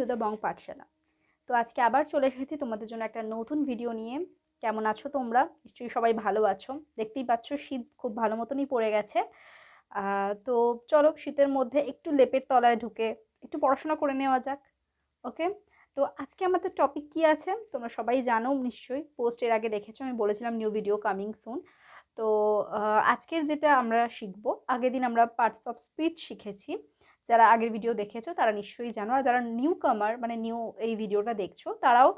To the Bong পাঠশালা তো আজকে আবার চলে এসেছি তোমাদের জন্য একটা নতুন ভিডিও নিয়ে। কেমন আছো তোমরা? নিশ্চয়ই সবাই ভালো আছো। দেখতেই পাচ্ছ শীত খুব ভালো মতনই পড়ে গেছে। তো চলো শীতের মধ্যে একটু লেপের তলায় ঢুকে একটু পড়াশোনা করে নেওয়া যাক ওকে তো আজকে আমাদের টপিক কি আছে? তোমরা সবাই জানো নিশ্চয়ই। পোস্টের আগে দেখেছ, আমি বলেছিলাম নিউ ভিডিও কামিং সুন তো আজকের যেটা আমরা শিখব, আগের দিন আমরা পার্টস অফ স্পিচ শিখেছি। যারা আগের ভিডিও দেখেছ তারা নিশ্চয়ই জানো। আর যারা নিউ কামার মানে নিউ এই ভিডিওটা দেখছ তারাও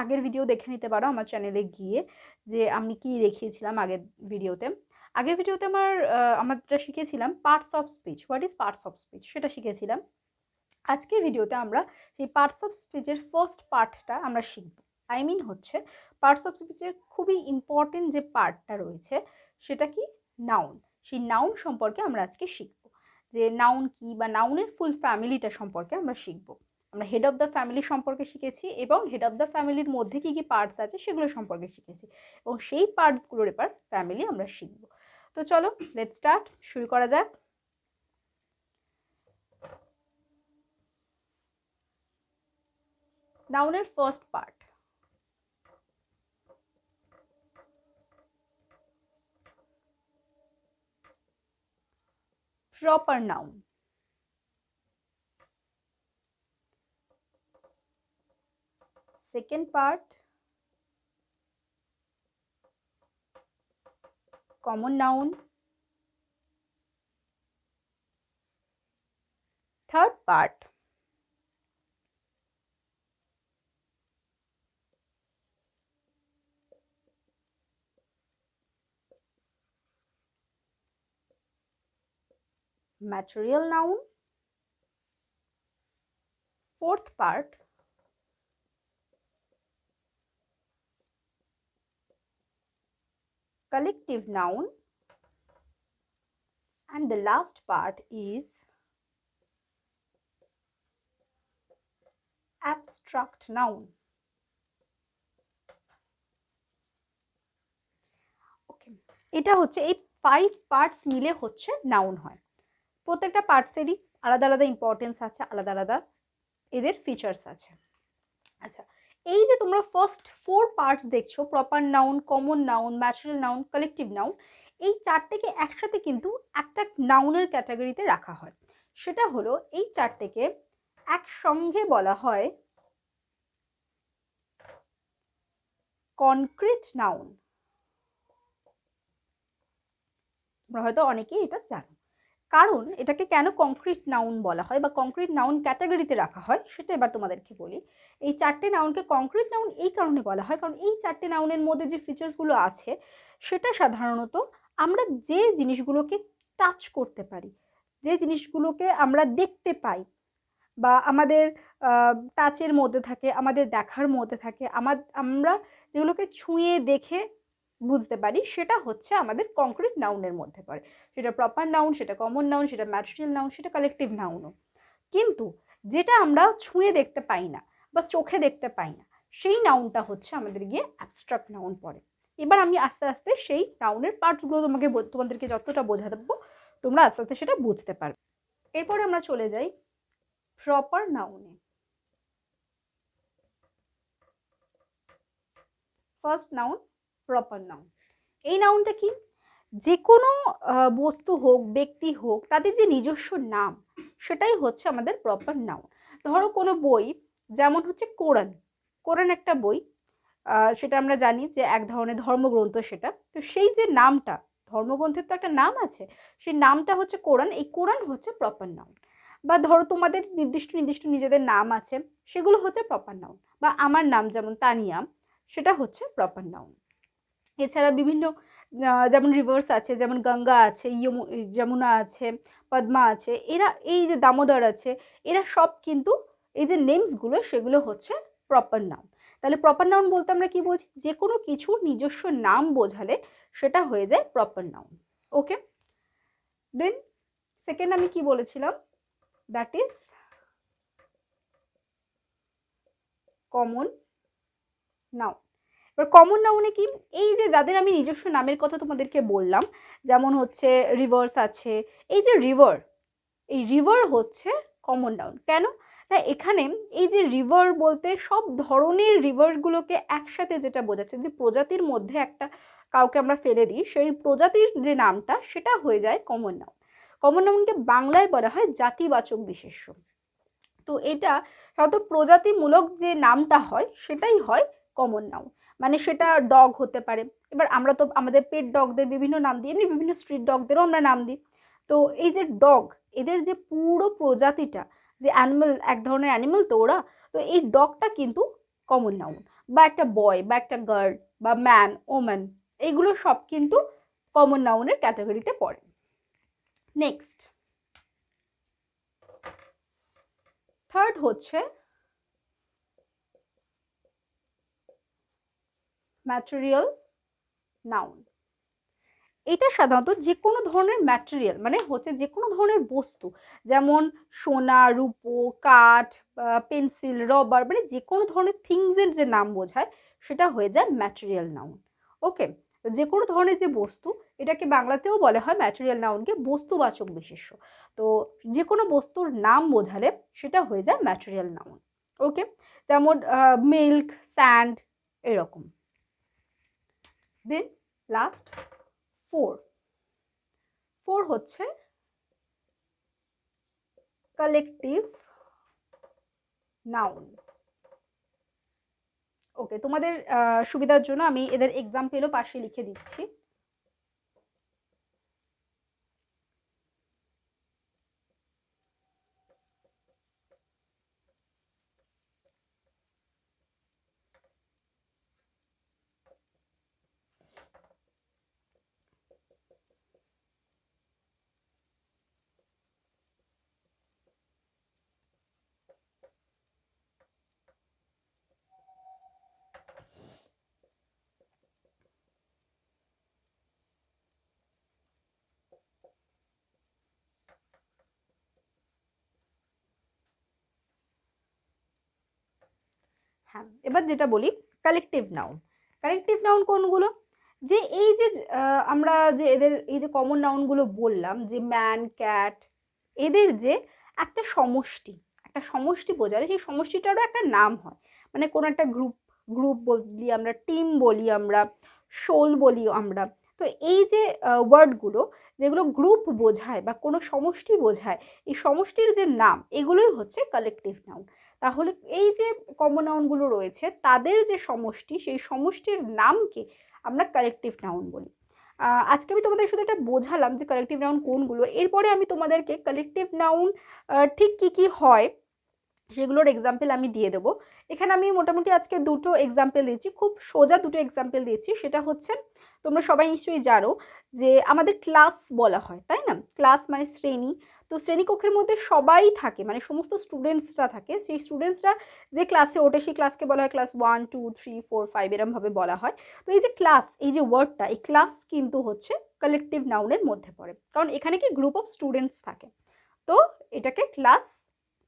আগের ভিডিও দেখে নিতে পারো আমার চ্যানেলে গিয়ে যে আমি কি দেখিয়েছিলাম আগের ভিডিওতে আগের ভিডিওতে আমার আহ, আমরা শিখেছিলাম parts of speech what is parts of speech সেটা শিখেছিলাম। আজকের ভিডিওতে আমরা সেই পার্টস অফ স্পিচের ফার্স্ট পার্টটা আমরা শিখব। আই মিন হচ্ছে পার্টস অফ স্পিচের খুবই ইম্পর্টেন্ট যে পার্টটা রয়েছে সেটা কি? নাউন সেই নাউন সম্পর্কে আমরা আজকে শিখব। যে নাউন কি বা নাউনের ফুল ফ্যামিলিটা সম্পর্কে আমরা শিখব। আমরা হেড অফ দ্য ফ্যামিলি সম্পর্কে শিখেছি এবং হেড অফ দ্য ফ্যামিলির মধ্যে কী কী পার্টস আছে সেগুলো সম্পর্কে শিখেছি এবং সেই পার্টসগুলোর এবার ফ্যামিলি আমরা শিখব। তো চলো লেট স্টার্ট শুরু করা যাক। নাউনের first part proper noun. Second part common noun. Third part material noun fourth part collective noun and the last part is abstract noun okay এটা হচ্ছে এই ফাইভ পার্টস মিলে হচ্ছে নাউন হয় প্রত্যেকটা পার্টসেরই আলাদা আলাদা ইম্পর্টেন্স আছে, আলাদা আলাদা এদের ফিচার্স আছে। আচ্ছা এই যে তোমরা ফার্স্ট ফোর পার্টস দেখছ proper noun common noun material noun collective noun এই চারটেকে একসাথে কিন্তু একটা নাউনের ক্যাটাগরিতে রাখা হয়। সেটা হলো এই চারটেকে একসঙ্গে বলা হয় কনক্রিট নাউন তোমরা হয়তো অনেকেই এটা জানো। কারণ এটাকে কেন কংক্রিট নাউন বলা হয় বা কংক্রিট নাউন ক্যাটাগরিতে রাখা হয় সেটা এবার তোমাদেরকে বলি। এই চারটে নাউনকে কংক্রিট নাউন এই কারণে বলা হয় কারণ এই চারটে নাউনের মধ্যে যে ফিচার্সগুলো আছে সেটা সাধারণত আমরা যে জিনিসগুলোকে টাচ করতে পারি, যে জিনিসগুলোকে আমরা দেখতে পাই বা আমাদের টাচের মধ্যে থাকে, আমাদের দেখার মধ্যে থাকে আমার আমরা যেগুলোকে ছুঁয়ে দেখে বুঝতে পারি, সেটা হচ্ছে আমাদের কংক্রিট নাউনের মধ্যে পড়ে। সেটা প্রপার নাউন সেটা কমন নাউন সেটা ম্যাটেরিয়াল নাউন সেটা কালেকটিভ নাউনও কিন্তু যেটা আমরা ছুঁয়ে দেখতে পাই না বা চোখে দেখতে পাই না, সেই নাউনটা হচ্ছে আমাদের গিয়ে অ্যাবস্ট্রাক্ট নাউন পড়ে। এবার আমি আস্তে আস্তে সেই নাউনের পার্টসগুলো তোমাকে তোমাদেরকে যতটা বোঝা দেবো তোমরা আস্তে আস্তে সেটা বুঝতে পারবে। এরপরে আমরা চলে যাই প্রপার নাউনে ফার্স্ট নাউন প্রপার নাউন এই নাউনটা কি? যে কোনো বস্তু হোক, ব্যক্তি হোক, তাদের যে নিজস্ব নাম, সেটাই হচ্ছে আমাদের প্রপার নাউন ধরো কোনো বই, যেমন হচ্ছে কোরআন কোরআন একটা বই সেটা আমরা জানি যে এক ধরনের ধর্মগ্রন্থ সেটা। তো সেই যে নামটা, ধর্মগ্রন্থের তো একটা নাম আছে, সেই নামটা হচ্ছে কোরআন এই কোরআন হচ্ছে প্রপার নাউন বা ধরো তোমাদের নির্দিষ্ট নির্দিষ্ট নিজেদের নাম আছে, সেগুলো হচ্ছে প্রপার নাউন বা আমার নাম যেমন তানিয়া, সেটা হচ্ছে প্রপার নাউন এছাড়া বিভিন্ন যেমন রিভার্স আছে, যেমন গঙ্গা আছে যমুনা আছে, পদ্মা আছে, এরা, এই যে দামোদর আছে, এরা সব কিন্তু এই যে নেমসগুলো সেগুলো হচ্ছে প্রপার নাউন তাহলে প্রপার নাউন বলতে আমরা কি বুঝি? যে কোনো কিছুর নিজস্ব নাম বোঝালে সেটা হয়ে যায় proper noun okay then second আমি কি বলেছিলাম? দ্যাট ইজ কমন নাউন এবার কমন নাউনে কি? এই যে যাদের আমি নিজস্ব নামের কথা তোমাদেরকে বললাম, যেমন হচ্ছে রিভার্স আছে, এই যে রিভার এই রিভার হচ্ছে কমন নাউন কেন? তাই এখানে এই যে রিভার বলতে সব ধরনের রিভারগুলোকে একসাথে যেটা বোঝাচ্ছে যে প্রজাতির মধ্যে একটা কাউকে আমরা ফেলে দিই, সেই প্রজাতির যে নামটা, সেটা হয়ে যায় কমন নাউন কমন নাউনকে বাংলায় বলা হয় জাতিবাচক বিশেষ্য তো এটা সাধারণত প্রজাতিমূলক যে নামটা হয়, সেটাই হয় কমন নাউন মানে সেটা ডগ হতে পারে। এবার আমরা তো আমাদের পেট ডগদের বিভিন্ন নাম দিই, এমনি বিভিন্ন স্ট্রিট ডগদেরও আমরা নাম দিই। তো এই যে ডগ এদের যে পুরো প্রজাতিটা, যে অ্যানিমেল এক ধরনের অ্যানিমেল তো ওরা, তো এই ডগটা কিন্তু কমন নাউন বা একটা বয় বা একটা গার্ল বা ম্যান ওম্যান এইগুলো সব কিন্তু কমন নাউনের ক্যাটাগরিতে পড়ে। নেক্সট থার্ড হচ্ছে ম্যাটেরিয়াল নাউন এটা সাধারণত যে কোনো ধরনের ম্যাটেরিয়াল মানে হচ্ছে যে কোনো ধরনের বস্তু, যেমন সোনা, রূপো, কাঠ পেন্সিল রবার মানে যে কোনো ধরনের থিংসের যে নাম বোঝায়, সেটা হয়ে যায় ম্যাটেরিয়াল নাউন ওকে যে কোনো ধরনের যে বস্তু, এটাকে বাংলাতেও বলা হয় ম্যাটেরিয়াল নাউনকে বস্তুবাচক বিশেষ্য। তো যে কোনো বস্তুর নাম বোঝালে সেটা হয়ে যায় ম্যাটেরিয়াল নাউন ওকে যেমন মিল্ক স্যান্ড এরকম। দেন লাস্ট ফোর ফোর হচ্ছে কালেকটিভ নাউন ওকে তোমাদের সুবিধার জন্য আমি এদের এক্সাম্পেলও পাশে লিখে দিচ্ছি। হ্যাঁ এবার যেটা বলি কালেকটিভ নাউন কালেকটিভ নাউন কোনগুলো? যে এই যে আমরা যে এদের, এই যে কমন নাউনগুলো বললাম, যে ম্যান ক্যাট এদের যে একটা সমষ্টি একটা সমষ্টি বোঝালে সেই সমষ্টিটারও একটা নাম হয়। মানে কোনো একটা গ্রুপ গ্রুপ বলি আমরা টিম বলি আমরা, শোল বলি আমরা। তো এই যে ওয়ার্ডগুলো যেগুলো গ্রুপ বোঝায় বা কোনো সমষ্টি বোঝায়, এই সমষ্টির যে নাম, এগুলোই হচ্ছে কালেকটিভ নাউন তাহলে এই যে কমন নাউনগুলো রয়েছে, তাদের যে সমষ্টি, সেই সমষ্টির নামকে আমরা কালেকটিভ নাউন বলি। আজকে আমি তোমাদের শুধু এটা বোঝালাম যে কালেকটিভ নাউন কোনগুলো। এরপরে আমি তোমাদেরকে কালেকটিভ নাউন ঠিক কী কী হয়, সেগুলোর এক্সাম্পল আমি দিয়ে দেবো। এখানে আমি মোটামুটি আজকে দুটো এক্সাম্পল দিয়েছি, খুব সোজা দুটো এক্সাম্পল দিয়েছি। সেটা হচ্ছে, তোমরা সবাই নিশ্চয়ই জানো যে আমাদের ক্লাস বলা হয়, তাই না? ক্লাস মানে শ্রেণি। তো শ্রেণীকক্ষের মধ্যে সবাই থাকে মানে সমস্ত স্টুডেন্টসরা থাকে। সেই স্টুডেন্টসরা যে ক্লাসে ওঠে, সেই ক্লাসকে বলা হয় class one two three four five এরমভাবে বলা হয়। তো এই যে ক্লাস এই যে ওয়ার্ডটা এই ক্লাস কিন্তু হচ্ছে কালেকটিভ নাউনের মধ্যে পড়ে। কারণ এখানে কি গ্রুপ অফ স্টুডেন্টস থাকে। তো এটাকে ক্লাস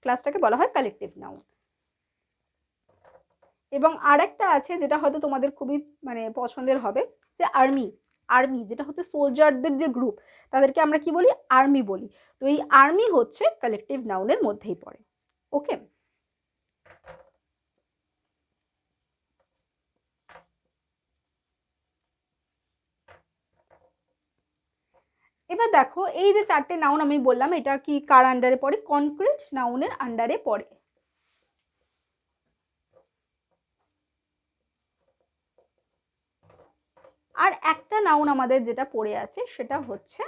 ক্লাসটাকে বলা হয় কালেকটিভ নাউন এবং আরেকটা আছে যেটা হয়তো তোমাদের খুবই মানে পছন্দের হবে, যে আর্মি আর্মি যেটা হচ্ছে সোলজারদের যে গ্রুপ তাদেরকে আমরা কি বলি? আর্মি বলি। তো এই আর্মি হচ্ছে কালেকটিভ নাউনের মধ্যেই পড়ে। ওকে এবার দেখো, এই যে চারটে নাউন আমি বললাম, এটা কি কার আন্ডারে পড়ে? কনক্রিট নাউনের আন্ডারে পড়ে। আর একটা নাউন আমাদের যেটা পড়ে আছে, সেটা হচ্ছে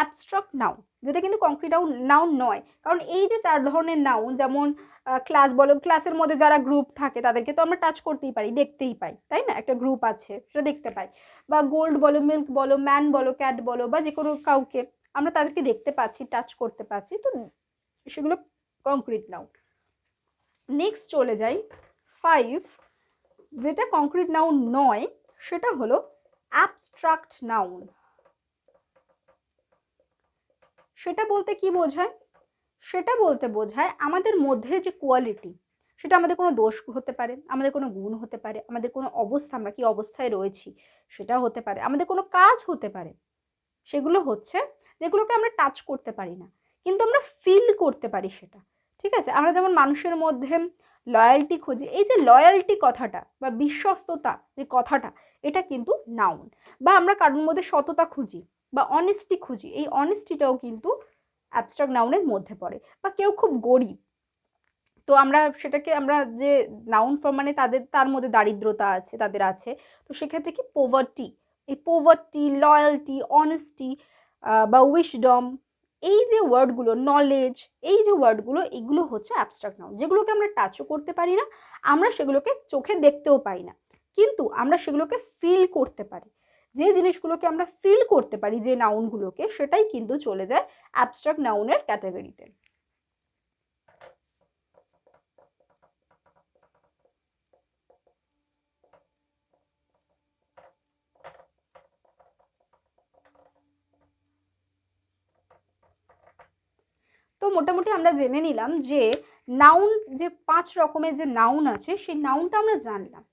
অ্যাবস্ট্রাক্ট নাউন যেটা কিন্তু কংক্রিট নাউন নয়। কারণ এই যে চার ধরনের নাউন যেমন ক্লাস বলো ক্লাসের মধ্যে যারা গ্রুপ থাকে, তাদেরকে তো আমরা টাচ করতেই পারি, দেখতেই পাই, তাই না? একটা গ্রুপ আছে, সেটা দেখতে পাই। বা গোল্ড বলো মিল্ক বলো ম্যান বলো ক্যাট বলো, বা যে কোনো কাউকে আমরা তাদেরকে দেখতে পাচ্ছি টাচ করতে পারছি তো সেগুলো কংক্রিট নাউন নেক্সট চলে যাই ফাইভ যেটা কংক্রিট নাউন নয়, সেটা হলো অ্যাবস্ট্রাক্ট নাউন সেটা বলতে কি বোঝায়? সেটা বলতে বোঝায় আমাদের মধ্যে যে কোয়ালিটি সেটা আমাদের কোনো দোষ হতে পারে, আমাদের কোনো গুণ হতে পারে, আমাদের কোনো অবস্থা, আমরা কি অবস্থায় রয়েছি সেটা হতে পারে, আমাদের কোনো কাজ হতে পারে। সেগুলো হচ্ছে যেগুলোকে আমরা টাচ করতে পারি না, কিন্তু আমরা ফিল করতে পারি সেটা, ঠিক আছে? আমরা যেমন মানুষের মধ্যে লয়্যালটি খুঁজি, এই যে লয়্যালটি কথাটা বা বিশ্বস্ততা যে কথাটা, এটা কিন্তু নাউন বা আমরা কারোর মধ্যে সততা খুঁজি বা অনেস্টি খুঁজি। এই অনেস্টিটাও কিন্তু অ্যাবস্ট্রাক্ট নাউনের মধ্যে পড়ে বা কেউ খুব গরিব। তো আমরা সেটাকে আমরা যে নাউন ফর্ম মানে তাদের, তার মধ্যে দারিদ্রতা আছে, তাদের আছে। তো সেক্ষেত্রে কি পোভার্টি এই পোভার্টি লয়্যালটি অনেস্টি বা উইশডম এই যে ওয়ার্ডগুলো নলেজ এই যে ওয়ার্ডগুলো এগুলো হচ্ছে অ্যাবস্ট্রাক্ট নাউন যেগুলোকে আমরা টাচও করতে পারি না, আমরা সেগুলোকে চোখে দেখতেও পাই না। কিন্তু আমরা সেগুলোকে ফিল করতে পারি। যে জিনিসগুলোকে আমরা ফিল করতে পারি যে নাউনগুলোকে সেটাই কিন্তু চলে যায় অ্যাবস্ট্রাক্ট নাউনের ক্যাটাগরিতে তো। মোটামুটি আমরা জেনে নিলাম যে নাউন যে পাঁচ রকমের যে নাউন আছে, সেই নাউনটা আমরা জানলাম।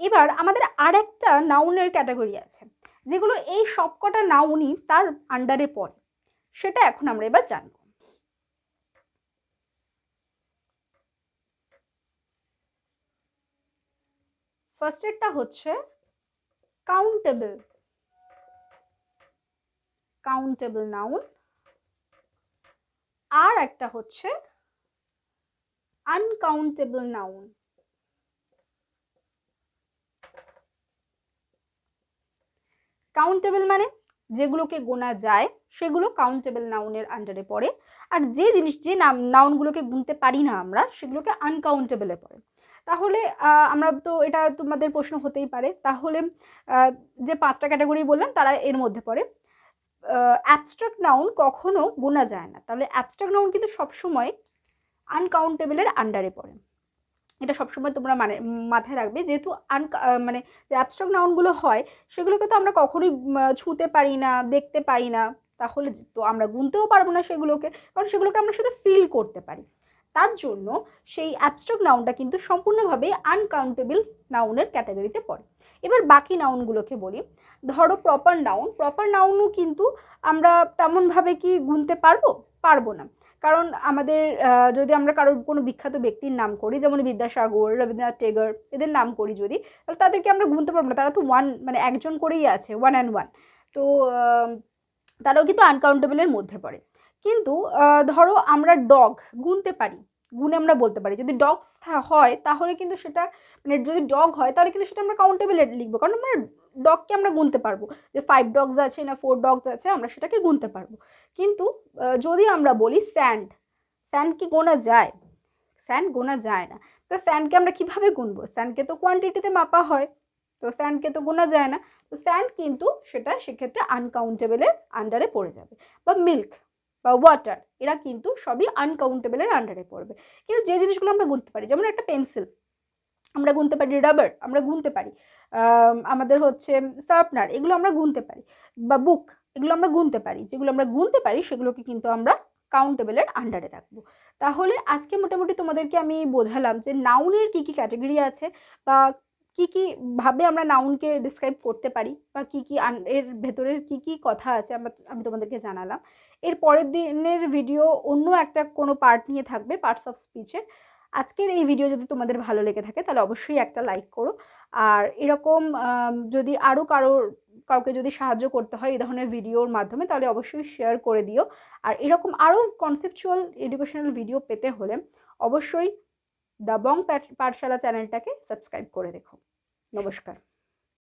এবার আমাদের আর একটা নাউনের ক্যাটাগরি আছে। যেগুলো এই সবকটা না উনি তার আন্ডারে পড়ে। সেটা এখন আমরা এবার জানব। ফার্স্টেরটা হচ্ছে কাউন্টেবল কাউন্টেবল নাউন আর একটা হচ্ছে আনকাউন্টেবল নাউন কাউন্টেবল মানে? যেগুলোকে গোনা যায়, সেগুলো কাউন্টেবল নাউনের আন্ডারে পড়ে। আর যে জিনিস, যে নাম নাউনগুলোকে গুনতে পারি না আমরা, সেগুলোকে আনকাউন্টেবলে পড়ে। তাহলে আমরা তো এটা তোমাদের প্রশ্ন হতেই পারে। তাহলে যে পাঁচটা ক্যাটাগরি বললাম, তারা এর মধ্যে পড়ে। অ্যাবস্ট্রাক্ট নাউন কখনো গোনা যায় না। তাহলে অ্যাবস্ট্রাক্ট নাউন কিন্তু সবসময় আনকাউন্টেবলের আন্ডারে পড়ে। এটা সবসময় তোমরা মানে মাথায় রাখবে। যেহেতু আন মানে যে অ্যাবস্ট্রাক্ট নাউনগুলো হয়, সেগুলোকে তো আমরা কখনোই ছুঁতে পারি না, দেখতে পাই না। তাহলে তো আমরা গুনতেও পারব না সেগুলোকে, কারণ সেগুলোকে আমরা শুধু ফিল করতে পারি। তার জন্য সেই অ্যাবস্ট্রাক্ট নাউনটা কিন্তু সম্পূর্ণভাবে আনকাউন্টেবল নাউনের ক্যাটাগরিতে পড়ে। এবার বাকি নাউনগুলোকে বলি। ধরো প্রপার নাউন প্রপার নাউনও কিন্তু আমরা তেমনভাবে কি গুনতে পারব? পারব না। কারণ আমাদের যদি আমরা কারোর কোনো বিখ্যাত ব্যক্তির নাম করি, যেমন বিদ্যাসাগর, রবীন্দ্রনাথ টেগর, এদের নাম করি যদি, তাহলে তাদেরকে আমরা গুনতে পারব না। তারা তো ওয়ান মানে একজন করেই আছে ওয়ান অ্যান্ড ওয়ান তো তারাও কিন্তু আনকাউন্টেবলের মধ্যে পড়ে। কিন্তু ধরো আমরা ডগ গুনতে পারি, গুনে আমরা বলতে পারি। যদি ডগস হয়, তাহলে কিন্তু সেটা মানে যদি ডগ হয়, তাহলে কিন্তু সেটা আমরা কাউন্টেবলে লিখব। কারণ আমরা ডগকে আমরা গুনতে পারব। যে ফাইভ ডগস আছে না ফোর ডগস আছে, আমরা সেটাকে গুনতে পারব। কিন্তু যদি আমরা বলি স্যান্ড স্যান্ড কি গোনা যায়? স্যান্ড গোনা যায় না। তো স্যান্ডকে আমরা কীভাবে গুনবো? স্যান্ডকে তো কোয়ান্টিটিতে মাপা হয়, তো স্যান্ডকে তো গোনা যায় না। তো স্যান্ড কিন্তু সেটা সেক্ষেত্রে আনকাউন্টেবলের আন্ডারে পড়ে যাবে। বা মিল্ক বা ওয়াটার এরা কিন্তু সবই আনকাউন্টেবলের আন্ডারে পড়বে। কিন্তু যে জিনিসগুলো আমরা গুনতে পারি, যেমন একটা পেন্সিল আমরা গুনতে পারি রাবার আমরা গুনতে পারি। আমাদের হচ্ছে শার্পনার এগুলো আমরা গুনতে পারি। বা বুক এগুলো আমরা গুনতে পারি। যেগুলো আমরা গুনতে পারি, সেগুলোকে কিন্তু আমরা কাউন্টেবলের আন্ডারে রাখব। তাহলে আজকে মোটামুটি তোমাদেরকে আমি বোঝালাম যে নাউনের কী কী ক্যাটাগরি আছে বা কী কী ভাবে আমরা নাউনকে ডিসক্রাইব করতে পারি বা কী কী এর ভেতরের কী কী কথা আছে আমরা, আমি তোমাদেরকে জানালাম। এর পরের দিনের ভিডিও অন্য একটা কোনো পার্ট নিয়ে থাকবে পার্টস অফ স্পিচের আজকের এই ভিডিও যদি তোমাদের ভালো লেগে থাকে, তাহলে অবশ্যই একটা লাইক করো। আর এরকম যদি আরও কারোর, কাউকে যদি সাহায্য করতে হয় এই ধরনের ভিডিওর মাধ্যমে, তাহলে অবশ্যই শেয়ার করে দিও। আর এরকম আরও কনসেপচুয়াল এডুকেশনাল ভিডিও পেতে হলে অবশ্যই দ্য বং পাঠশালা চ্যানেলটাকে সাবস্ক্রাইব করে দেখো নমস্কার।